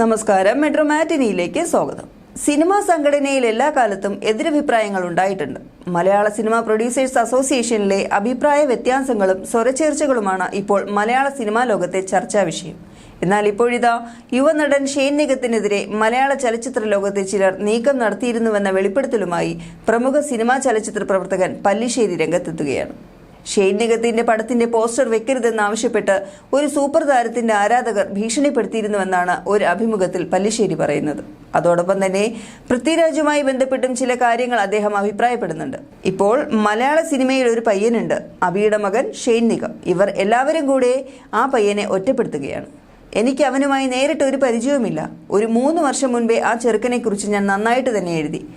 നമസ്കാരം. മെട്രോ മാറ്റിനിയിലേക്ക് സ്വാഗതം. സിനിമാ സംഘടനയിൽ എല്ലാ കാലത്തും എതിരഭിപ്രായങ്ങൾ ഉണ്ടായിട്ടുണ്ട്. മലയാള സിനിമാ പ്രൊഡ്യൂസേഴ്സ് അസോസിയേഷനിലെ അഭിപ്രായ വ്യത്യാസങ്ങളും സ്വരച്ചേർച്ചകളുമാണ് ഇപ്പോൾ മലയാള സിനിമാ ലോകത്തെ ചർച്ചാ വിഷയം. എന്നാൽ ഇപ്പോഴിതാ യുവനടൻ ഷെയ്ൻ നിഗത്തിനെതിരെ മലയാള ചലച്ചിത്ര ലോകത്തെ ചിലർ നീക്കം നടത്തിയിരുന്നുവെന്ന വെളിപ്പെടുത്തലുമായി പ്രമുഖ സിനിമാ ചലച്ചിത്ര പ്രവർത്തകൻ പല്ലിശ്ശേരി രംഗത്തെത്തുകയാണ്. ഷെയ്ൻ നിഗത്തിന്റെ പടത്തിന്റെ പോസ്റ്റർ വെക്കരുതെന്നാവശ്യപ്പെട്ട് ഒരു സൂപ്പർ താരത്തിന്റെ ആരാധകർ ഭീഷണിപ്പെടുത്തിയിരുന്നുവെന്നാണ് ഒരു അഭിമുഖത്തിൽ പല്ലിശ്ശേരി പറയുന്നത്. അതോടൊപ്പം തന്നെ പൃഥ്വിരാജുമായി ബന്ധപ്പെട്ടും ചില കാര്യങ്ങൾ അദ്ദേഹം അഭിപ്രായപ്പെടുന്നുണ്ട്. ഇപ്പോൾ മലയാള സിനിമയിൽ ഒരു പയ്യനുണ്ട്. അബിയുടെ മകൻ ഷെയ്ൻ നിഗം. ഇവർ എല്ലാവരും കൂടെ ആ പയ്യനെ ഒറ്റപ്പെടുത്തുകയാണ്. എനിക്ക് അവനുമായി നേരിട്ട് ഒരു പരിചയവുമില്ല. ഒരു മൂന്ന് വർഷം മുൻപേ ആ ചെറുക്കനെ കുറിച്ച് ഞാൻ നന്നായിട്ട് തന്നെ എഴുതി.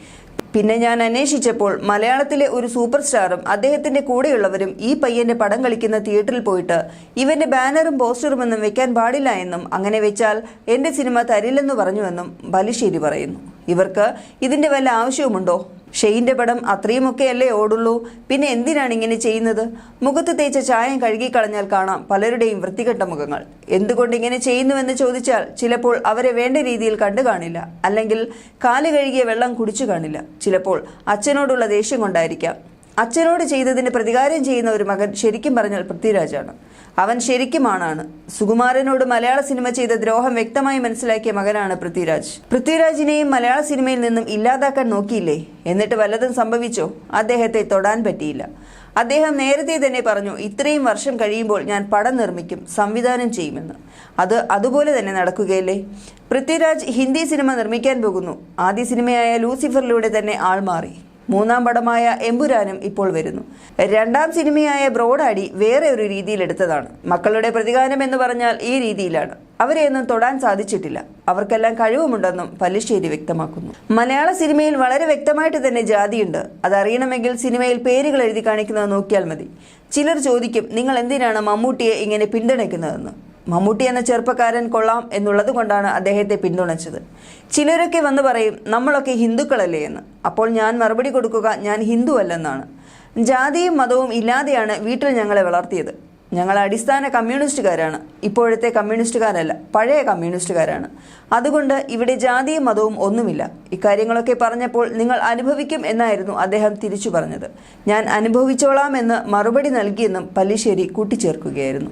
പിന്നെ ഞാൻ അന്വേഷിച്ചപ്പോൾ മലയാളത്തിലെ ഒരു സൂപ്പർ സ്റ്റാറും അദ്ദേഹത്തിന്റെ കൂടെയുള്ളവരും ഈ പയ്യന്റെ പടം കളിക്കുന്ന തിയേറ്ററിൽ പോയിട്ട് ഇവന്റെ ബാനറും പോസ്റ്ററും ഒന്നും വെക്കാൻ പാടില്ല എന്നും അങ്ങനെ വെച്ചാൽ എന്റെ സിനിമ തരില്ലെന്ന് പറഞ്ഞുവെന്നും ബലിശ്ശേരി പറയുന്നു. ഇവർക്ക് ഇതിന്റെ വല്ല ആവശ്യവുമുണ്ടോ? ഷെയ്ന്റെ പടം അത്രയുമൊക്കെയല്ലേ ഓടുള്ളൂ. പിന്നെ എന്തിനാണ് ഇങ്ങനെ ചെയ്യുന്നത്? മുഖത്ത് തേച്ച ചായം കഴുകിക്കളഞ്ഞാൽ കാണാം പലരുടെയും വൃത്തികെട്ട മുഖങ്ങൾ. എന്തുകൊണ്ട് ഇങ്ങനെ ചെയ്യുന്നുവെന്ന് ചോദിച്ചാൽ ചിലപ്പോൾ അവരെ വേണ്ട രീതിയിൽ കണ്ടു കാണില്ല. അല്ലെങ്കിൽ കാൽ കഴുകിയ വെള്ളം കുടിച്ചു കാണില്ല. ചിലപ്പോൾ അച്ഛനോടുള്ള ദേഷ്യം കൊണ്ടായിരിക്കാം. അച്ഛനോട് ചെയ്തതിന് പ്രതികാരം ചെയ്യുന്ന ഒരു മകൻ ശരിക്കും പറഞ്ഞാൽ പൃഥ്വിരാജാണ്. അവൻ ശരിക്കും ആണാണ്. സുകുമാരനോട് മലയാള സിനിമ ചെയ്ത ദ്രോഹം വ്യക്തമായി മനസ്സിലാക്കിയ മകനാണ് പൃഥ്വിരാജ്. പൃഥ്വിരാജിനെയും മലയാള സിനിമയിൽ നിന്നും ഇല്ലാതാക്കാൻ നോക്കിയില്ലേ? എന്നിട്ട് വല്ലതും സംഭവിച്ചോ? അദ്ദേഹത്തെ തൊടാൻ പറ്റിയില്ല. അദ്ദേഹം നേരത്തെ തന്നെ പറഞ്ഞു ഇത്രയും വർഷം കഴിയുമ്പോൾ ഞാൻ പടം നിർമ്മിക്കും സംവിധാനം ചെയ്യുമെന്ന്. അത് അതുപോലെ തന്നെ നടക്കുകയല്ലേ? പൃഥ്വിരാജ് ഹിന്ദി സിനിമ നിർമ്മിക്കാൻ പോകുന്നു. ആദ്യ സിനിമയായ ലൂസിഫറിലൂടെ തന്നെ ആൾ മാറി. മൂന്നാം പടമായ എമ്പുരാനും ഇപ്പോൾ വരുന്നു. രണ്ടാം സിനിമയായ ബ്രോഡാഡി വേറെ ഒരു രീതിയിൽ എടുത്തതാണ്. മക്കളുടെ പ്രതികാരം എന്ന് പറഞ്ഞാൽ ഈ രീതിയിലാണ്. അവരെയൊന്നും തൊടാൻ സാധിച്ചിട്ടില്ല. അവർക്കെല്ലാം കഴിവുമുണ്ടെന്നും പല്ലിശ്ശേരി വ്യക്തമാക്കുന്നു. മലയാള സിനിമയിൽ വളരെ വ്യക്തമായിട്ട് തന്നെ ജാതിയുണ്ട്. അതറിയണമെങ്കിൽ സിനിമയിൽ പേരുകൾ എഴുതി കാണിക്കുന്നത് നോക്കിയാൽ മതി. ചിലർ ചോദിക്കും നിങ്ങൾ എന്തിനാണ് മമ്മൂട്ടിയെ ഇങ്ങനെ പിന്തുണയ്ക്കുന്നതെന്ന്? മമ്മൂട്ടി എന്ന ചെറുപ്പക്കാരൻ കൊള്ളാം എന്നുള്ളത് കൊണ്ടാണ് അദ്ദേഹത്തെ പിന്തുണച്ചത്. ചിലരൊക്കെ വന്ന് പറയും നമ്മളൊക്കെ ഹിന്ദുക്കളല്ലേ എന്ന്. അപ്പോൾ ഞാൻ മറുപടി കൊടുക്കുക ഞാൻ ഹിന്ദു അല്ലെന്നാണ്. ജാതിയും മതവും ഇല്ലാതെയാണ് വീട്ടിൽ ഞങ്ങളെ വളർത്തിയത്. ഞങ്ങൾ അടിസ്ഥാന കമ്മ്യൂണിസ്റ്റുകാരാണ്. ഇപ്പോഴത്തെ കമ്മ്യൂണിസ്റ്റുകാരല്ല പഴയ കമ്മ്യൂണിസ്റ്റുകാരാണ്. അതുകൊണ്ട് ഇവിടെ ജാതിയും മതവും ഒന്നുമില്ല. ഇക്കാര്യങ്ങളൊക്കെ പറഞ്ഞപ്പോൾ നിങ്ങൾ അനുഭവിക്കും എന്നായിരുന്നു അദ്ദേഹം തിരിച്ചു പറഞ്ഞത്. ഞാൻ അനുഭവിച്ചോളാമെന്ന് മറുപടി നൽകിയെന്നും പല്ലിശ്ശേരി കൂട്ടിച്ചേർക്കുകയായിരുന്നു.